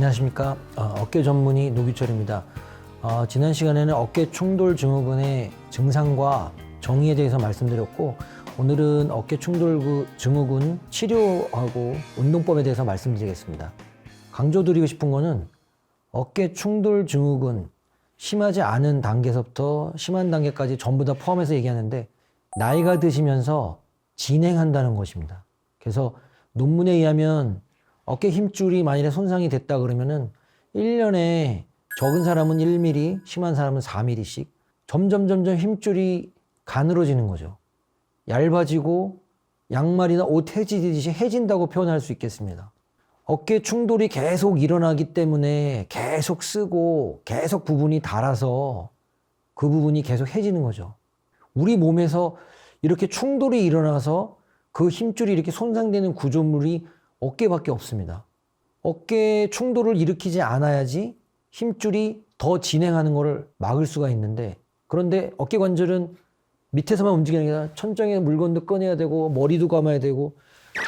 안녕하십니까 어, 어깨 전문의 노규철입니다. 어, 지난 시간에는 어깨 충돌 증후군의 증상과 정의에 대해서 말씀드렸고 오늘은 어깨 충돌 그 증후군 치료하고 운동법에 대해서 말씀드리겠습니다. 강조드리고 싶은 거는 어깨 충돌 증후군 심하지 않은 단계에서부터 심한 단계까지 전부 다 포함해서 얘기하는데 나이가 드시면서 진행한다는 것입니다. 그래서 논문에 의하면 어깨 힘줄이 만일에 손상이 됐다 그러면은 1년에 적은 사람은 1mm, 심한 사람은 4mm씩 점점 점점 힘줄이 가늘어지는 거죠. 얇아지고 양말이나 옷 해지듯이 해진다고 표현할 수 있겠습니다. 어깨 충돌이 계속 일어나기 때문에 계속 쓰고 계속 부분이 닳아서 그 부분이 계속 해지는 거죠. 우리 몸에서 이렇게 충돌이 일어나서 그 힘줄이 이렇게 손상되는 구조물이 어깨밖에 없습니다. 어깨 충돌을 일으키지 않아야지 힘줄이 더 진행하는 것을 막을 수가 있는데 그런데 어깨 관절은 밑에서만 움직이는 게 아니라 천장에 물건도 꺼내야 되고 머리도 감아야 되고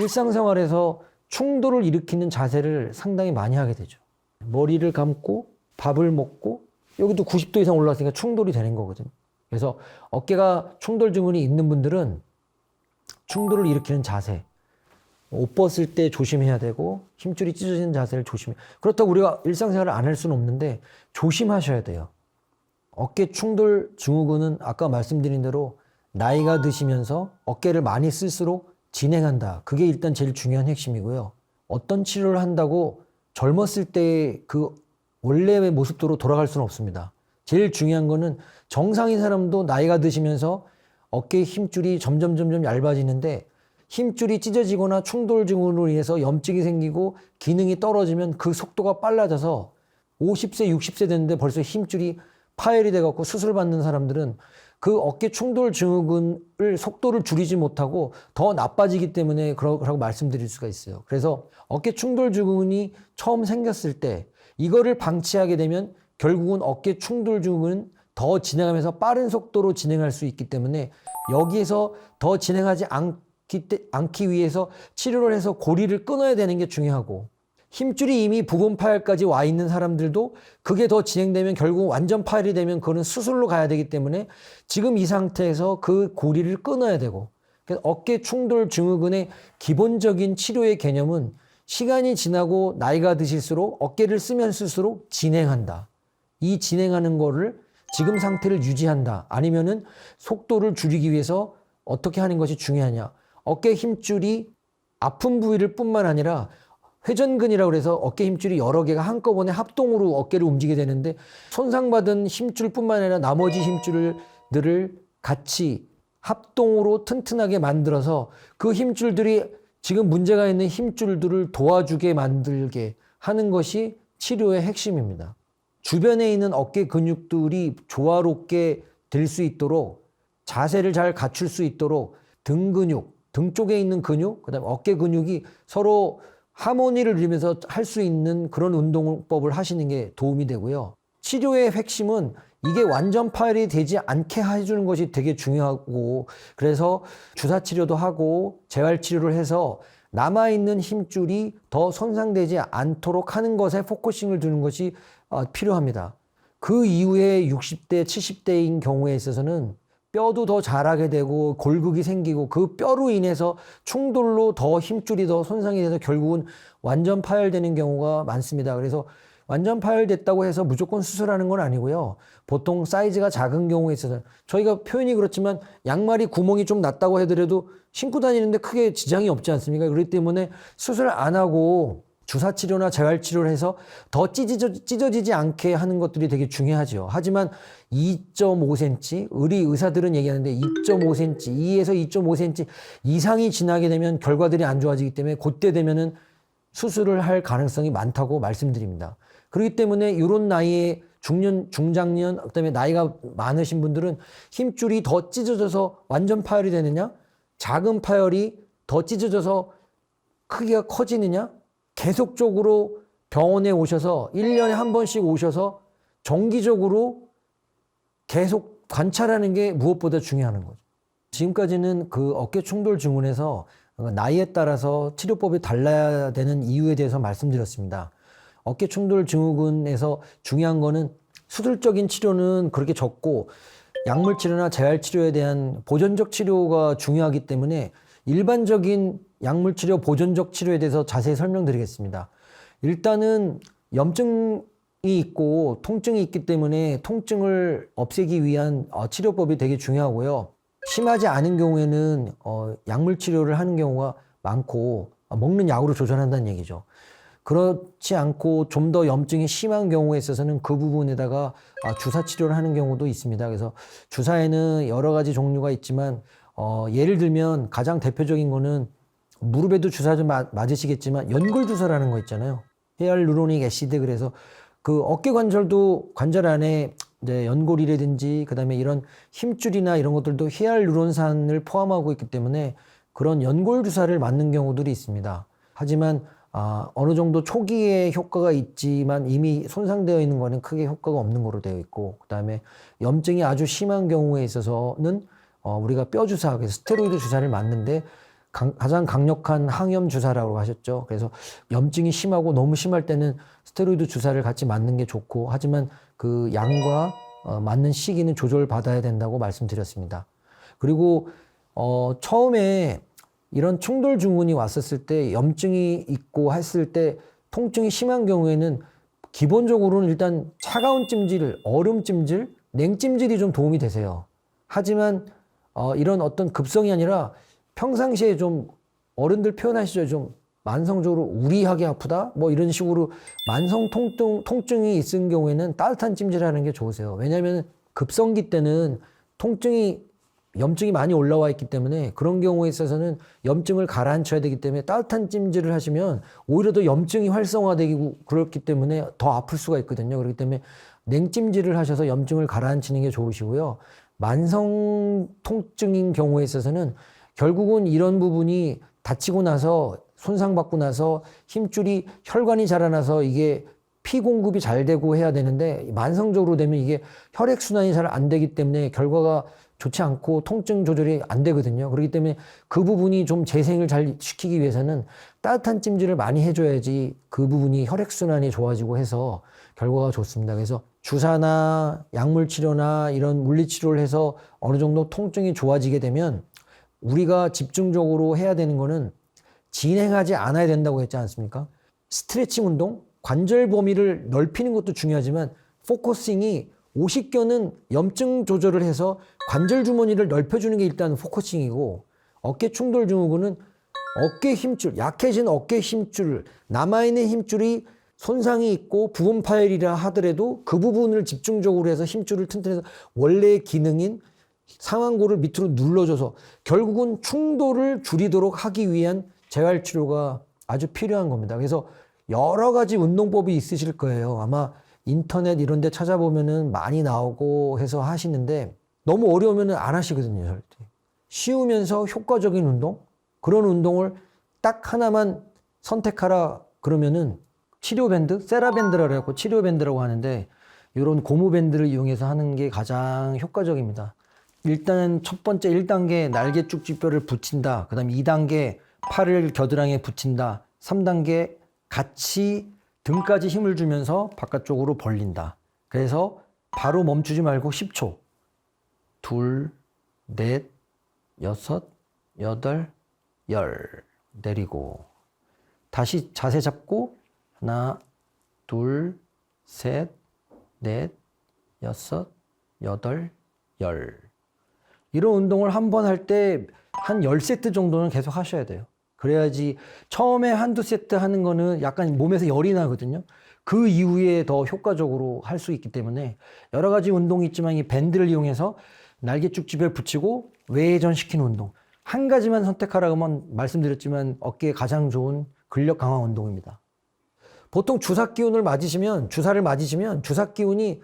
일상생활에서 충돌을 일으키는 자세를 상당히 많이 하게 되죠. 머리를 감고 밥을 먹고 여기도 90도 이상 올라왔으니까 충돌이 되는 거거든요. 그래서 어깨가 충돌 증후군이 있는 분들은 충돌을 일으키는 자세, 옷 벗을 때 조심해야 되고 힘줄이 찢어지는 자세를 조심해. 그렇다고 우리가 일상생활을 안 할 수는 없는데 조심하셔야 돼요. 어깨 충돌 증후군은 아까 말씀드린 대로 나이가 드시면서 어깨를 많이 쓸수록 진행한다. 그게 일단 제일 중요한 핵심이고요. 어떤 치료를 한다고 젊었을 때 그 원래의 모습대로 돌아갈 수는 없습니다. 제일 중요한 거는 정상인 사람도 나이가 드시면서 어깨 힘줄이 점점 점점 얇아지는데 힘줄이 찢어지거나 충돌 증후로 인해서 염증이 생기고 기능이 떨어지면 그 속도가 빨라져서 50세, 60세 됐는데 벌써 힘줄이 파열이 돼갖고 수술 받는 사람들은 그 어깨 충돌 증후군을 속도를 줄이지 못하고 더 나빠지기 때문에 그러라고 말씀드릴 수가 있어요. 그래서 어깨 충돌 증후군이 처음 생겼을 때 이거를 방치하게 되면 결국은 어깨 충돌 증후군은 더 진행하면서 빠른 속도로 진행할 수 있기 때문에 여기에서 더 진행하지 때- 않기 위해서 치료를 해서 고리를 끊어야 되는 게 중요하고 힘줄이 이미 부분 파열까지 와 있는 사람들도 그게 더 진행되면 결국 완전 파열이 되면 그거는 수술로 가야 되기 때문에 지금 이 상태에서 그 고리를 끊어야 되고 어깨 충돌 증후군의 기본적인 치료의 개념은 시간이 지나고 나이가 드실수록 어깨를 쓰면 쓸수록 진행한다. 이 진행하는 거를 지금 상태를 유지한다. 아니면은 속도를 줄이기 위해서 어떻게 하는 것이 중요하냐. 어깨 힘줄이 아픈 부위를 뿐만 아니라 회전근이라고 그래서 어깨 힘줄이 여러 개가 한꺼번에 합동으로 어깨를 움직이게 되는데 손상받은 힘줄뿐만 아니라 나머지 힘줄들을 같이 합동으로 튼튼하게 만들어서 그 힘줄들이 지금 문제가 있는 힘줄들을 도와주게 만들게 하는 것이 치료의 핵심입니다. 주변에 있는 어깨 근육들이 조화롭게 될 수 있도록 자세를 잘 갖출 수 있도록 등 근육, 등 쪽에 있는 근육, 그다음에 어깨 근육이 서로 하모니를 이루면서 할 수 있는 그런 운동법을 하시는 게 도움이 되고요. 치료의 핵심은 이게 완전 파열이 되지 않게 해주는 것이 되게 중요하고 그래서 주사 치료도 하고 재활 치료를 해서 남아 있는 힘줄이 더 손상되지 않도록 하는 것에 포커싱을 두는 것이 어, 필요합니다. 그 이후에 60대, 70대인 경우에 있어서는 뼈도 더 자라게 되고 골극이 생기고 그 뼈로 인해서 충돌로 더 힘줄이 더 손상이 돼서 결국은 완전 파열되는 경우가 많습니다. 그래서 완전 파열됐다고 해서 무조건 수술하는 건 아니고요. 보통 사이즈가 작은 경우에 있어서 저희가 표현이 그렇지만 양말이 구멍이 좀 났다고 하더라도 신고 다니는데 크게 지장이 없지 않습니까? 그렇기 때문에 수술 안 하고 주사 치료나 재활 치료를 해서 더 찢어져, 찢어지지 않게 하는 것들이 되게 중요하죠. 하지만 2.5cm, 의리 의사들은 얘기하는데 2.5cm, 2에서 2.5cm 이상이 지나게 되면 결과들이 안 좋아지기 때문에 그때 되면은 수술을 할 가능성이 많다고 말씀드립니다. 그렇기 때문에 이런 나이에 중년, 중장년, 그다음에 나이가 많으신 분들은 힘줄이 더 찢어져서 완전 파열이 되느냐, 작은 파열이 더 찢어져서 크기가 커지느냐, 계속적으로 병원에 오셔서 1년에 한 번씩 오셔서 정기적으로 계속 관찰하는 게 무엇보다 중요한 거죠. 지금까지는 그 어깨 충돌 증후군에서 나이에 따라서 치료법이 달라야 되는 이유에 대해서 말씀드렸습니다. 어깨 충돌 증후군에서 중요한 거는 수술적인 치료는 그렇게 적고 약물 치료나 재활 치료에 대한 보존적 치료가 중요하기 때문에 일반적인 약물 치료 보존적 치료에 대해서 자세히 설명드리겠습니다. 일단은 염증이 있고 통증이 있기 때문에 통증을 없애기 위한 어, 치료법이 되게 중요하고요. 심하지 않은 경우에는 어, 약물 치료를 하는 경우가 많고 어, 먹는 약으로 조절한다는 얘기죠. 그렇지 않고 좀 더 염증이 심한 경우에 있어서는 그 부분에다가 아, 주사 치료를 하는 경우도 있습니다. 그래서 주사에는 여러 가지 종류가 있지만 어, 예를 들면 가장 대표적인 거는 무릎에도 주사 좀 맞- 맞으시겠지만 연골 주사라는 거 있잖아요. 히알루로닉 애시드 그래서 그 어깨 관절도 관절 안에 이제 연골이라든지 그다음에 이런 힘줄이나 이런 것들도 히알루론산을 포함하고 있기 때문에 그런 연골 주사를 맞는 경우들이 있습니다. 하지만 아, 어느 정도 초기에 효과가 있지만 이미 손상되어 있는 거는 크게 효과가 없는 거로 되어 있고 그다음에 염증이 아주 심한 경우에 있어서는 어, 우리가 뼈 주사 그래서 스테로이드 주사를 맞는데 강- 가장 강력한 항염 주사라고 하셨죠. 그래서 염증이 심하고 너무 심할 때는 스테로이드 주사를 같이 맞는 게 좋고 하지만 그 양과 어, 맞는 시기는 조절 받아야 된다고 말씀드렸습니다. 그리고 어, 처음에 이런 충돌 증후군이 왔었을 때 염증이 있고 했을 때 통증이 심한 경우에는 기본적으로는 일단 차가운 찜질, 얼음 찜질, 냉찜질이 좀 도움이 되세요. 하지만 어, 이런 어떤 급성이 아니라 평상시에 좀 어른들 표현하시죠. 좀 만성적으로 우리하게 아프다? 뭐 이런 식으로 만성 통증, 통증이 있은 경우에는 따뜻한 찜질하는 게 좋으세요. 왜냐하면 급성기 때는 통증이 염증이 많이 올라와 있기 때문에 그런 경우에 있어서는 염증을 가라앉혀야 되기 때문에 따뜻한 찜질을 하시면 오히려 더 염증이 활성화되고 그렇기 때문에 더 아플 수가 있거든요. 그렇기 때문에 냉찜질을 하셔서 염증을 가라앉히는 게 좋으시고요. 만성 통증인 경우에 있어서는 결국은 이런 부분이 다치고 나서 손상받고 나서 힘줄이 혈관이 자라나서 이게 피 공급이 잘 되고 해야 되는데 만성적으로 되면 이게 혈액 순환이 잘 안 되기 때문에 결과가 좋지 않고 통증 조절이 안 되거든요. 그렇기 때문에 그 부분이 좀 재생을 잘 시키기 위해서는 따뜻한 찜질을 많이 해줘야지 그 부분이 혈액 순환이 좋아지고 해서 결과가 좋습니다. 그래서 주사나 약물 치료나 이런 물리 치료를 해서 어느 정도 통증이 좋아지게 되면 우리가 집중적으로 해야 되는 거는 진행하지 않아야 된다고 했지 않습니까? 스트레칭 운동, 관절 범위를 넓히는 것도 중요하지만 포커싱이 오십견은 염증 조절을 해서 관절 주머니를 넓혀주는 게 일단 포커싱이고 어깨 충돌 증후군은 어깨 힘줄, 약해진 어깨 힘줄, 남아있는 힘줄이 손상이 있고 부분 파열이라 하더라도 그 부분을 집중적으로 해서 힘줄을 튼튼해서 원래의 기능인 상완골을 밑으로 눌러줘서 결국은 충돌을 줄이도록 하기 위한 재활 치료가 아주 필요한 겁니다. 그래서 여러 가지 운동법이 있으실 거예요. 아마 인터넷 이런 데 찾아보면은 많이 나오고 해서 하시는데 너무 어려우면은 안 하시거든요, 절대. 쉬우면서 효과적인 운동? 그런 운동을 딱 하나만 선택하라 그러면은 치료밴드, 세라밴드라고 해갖고 치료밴드라고 하는데 이런 고무밴드를 이용해서 하는 게 가장 효과적입니다. 일단 첫 번째 1단계 날개 쭉지뼈를 붙인다. 그 다음에 2단계 팔을 겨드랑이에 붙인다. 3단계 같이 등까지 힘을 주면서 바깥쪽으로 벌린다. 그래서 바로 멈추지 말고 10초. 둘, 넷, 여섯, 여덟, 열. 내리고. 다시 자세 잡고 하나, 둘, 셋, 넷, 여섯, 여덟, 열. 이런 운동을 한 번 할 때한 10세트 정도는 계속 하셔야 돼요. 그래야지 처음에 한두 세트 하는 거는 약간 몸에서 열이 나거든요. 그 이후에 더 효과적으로 할 수 있기 때문에 여러 가지 운동이 있지만 이 밴드를 이용해서 날개 쭉집에 붙이고 외전시키는 운동. 한 가지만 선택하라고 하면 말씀드렸지만 어깨에 가장 좋은 근력 강화 운동입니다. 보통 주사 기운을 맞으시면 주사를 맞으시면 주사 기운이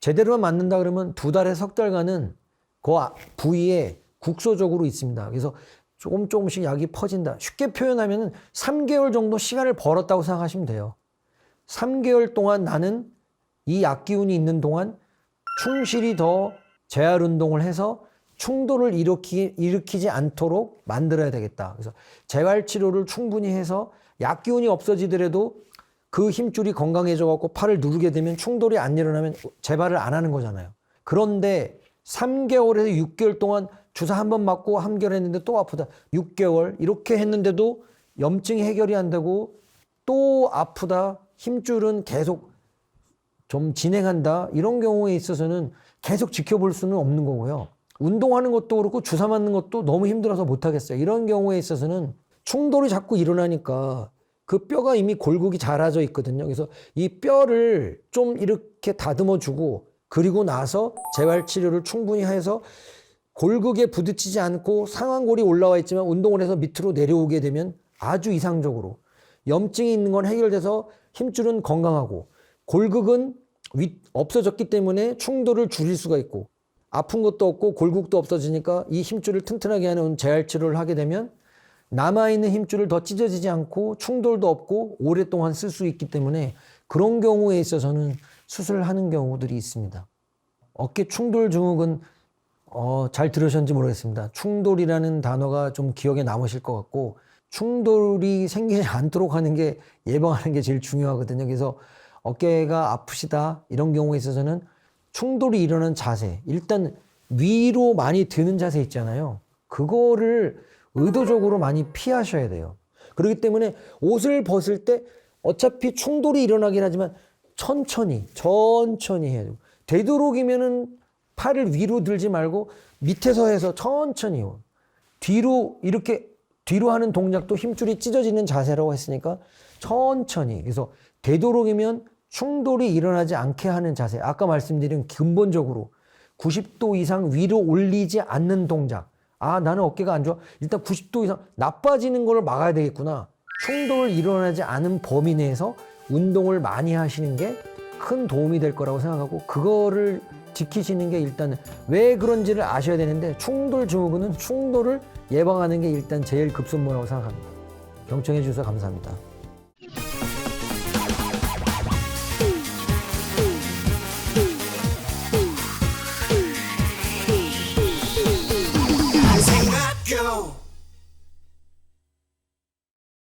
제대로만 맞는다 그러면 두 달에 석 달간은 그 아- 부위에 국소적으로 있습니다. 그래서 조금 조금씩 약이 퍼진다. 쉽게 표현하면 3개월 정도 시간을 벌었다고 생각하시면 돼요. 3개월 동안 나는 이 약기운이 있는 동안 충실히 더 재활 운동을 해서 충돌을 일으키, 일으키지 않도록 만들어야 되겠다. 그래서 재활 치료를 충분히 해서 약기운이 없어지더라도 그 힘줄이 건강해져 갖고 팔을 누르게 되면 충돌이 안 일어나면 재발을 안 하는 거잖아요. 그런데 3개월에서 6개월 동안 주사 한 번 맞고 한결했는데 또 아프다. 6개월 이렇게 했는데도 염증이 해결이 안 되고 또 아프다. 힘줄은 계속 좀 진행한다. 이런 경우에 있어서는 계속 지켜볼 수는 없는 거고요. 운동하는 것도 그렇고 주사 맞는 것도 너무 힘들어서 못 하겠어요. 이런 경우에 있어서는 충돌이 자꾸 일어나니까 그 뼈가 이미 골격이 자라져 있거든요. 그래서 이 뼈를 좀 이렇게 다듬어 주고 그리고 나서 재활 치료를 충분히 해서 골격에 부딪히지 않고 상완골이 올라와 있지만 운동을 해서 밑으로 내려오게 되면 아주 이상적으로 염증이 있는 건 해결돼서 힘줄은 건강하고 골격은 위- 없어졌기 때문에 충돌을 줄일 수가 있고 아픈 것도 없고 골격도 없어지니까 이 힘줄을 튼튼하게 하는 재활 치료를 하게 되면 남아있는 힘줄을 더 찢어지지 않고 충돌도 없고 오랫동안 쓸 수 있기 때문에 그런 경우에 있어서는 수술을 하는 경우들이 있습니다. 어깨 충돌 증후군 어, 잘 들으셨는지 모르겠습니다. 충돌이라는 단어가 좀 기억에 남으실 것 같고 충돌이 생기지 않도록 하는 게 예방하는 게 제일 중요하거든요. 그래서 어깨가 아프시다 이런 경우에 있어서는 충돌이 일어나는 자세 일단 위로 많이 드는 자세 있잖아요. 그거를 의도적으로 많이 피하셔야 돼요. 그렇기 때문에 옷을 벗을 때 어차피 충돌이 일어나긴 하지만 천천히 천천히 해야 돼요. 되도록이면은 팔을 위로 들지 말고 밑에서 해서 천천히 요. 뒤로 이렇게 뒤로 하는 동작도 힘줄이 찢어지는 자세라고 했으니까 천천히. 그래서 되도록이면 충돌이 일어나지 않게 하는 자세. 아까 말씀드린 근본적으로 90도 이상 위로 올리지 않는 동작. 아, 나는 어깨가 안 좋아. 일단 90도 이상 나빠지는 걸 막아야 되겠구나. 충돌 일어나지 않은 범위 내에서 운동을 많이 하시는 게 큰 도움이 될 거라고 생각하고 그거를 지키시는 게 일단 왜 그런지를 아셔야 되는데 충돌 증후군은 충돌을 예방하는 게 일단 제일 급선무라고 생각합니다. 경청해 주셔서 감사합니다.